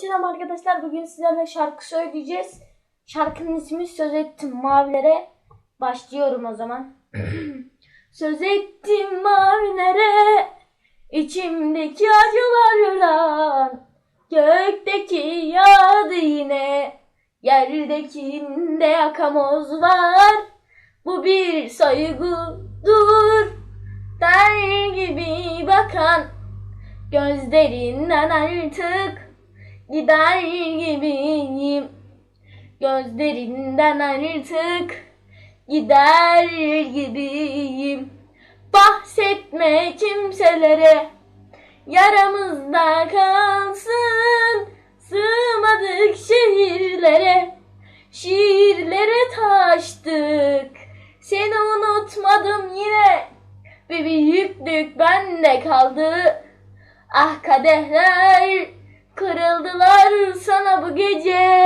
selam arkadaşlar. Bugün sizlerle şarkı söyleyeceğiz. Şarkının ismi Söz Ettim Mavilere. Başlıyorum o zaman. Söz ettim mavilere içimdeki acılarla Gökteki yağdı yine Yerdekinde yakamoz var Bu bir saygıdır Der gibi bakan Gözlerinden artık gider gibiyim. Gözlerinden artık gider gibiyim. Bahsetme kimselere yaramızda kalsın. Sığmadık şehirlere, şiirlere taştık. Seni unutmadım yine, bir büyüklük bende kaldı. Ah kadehler Guedes!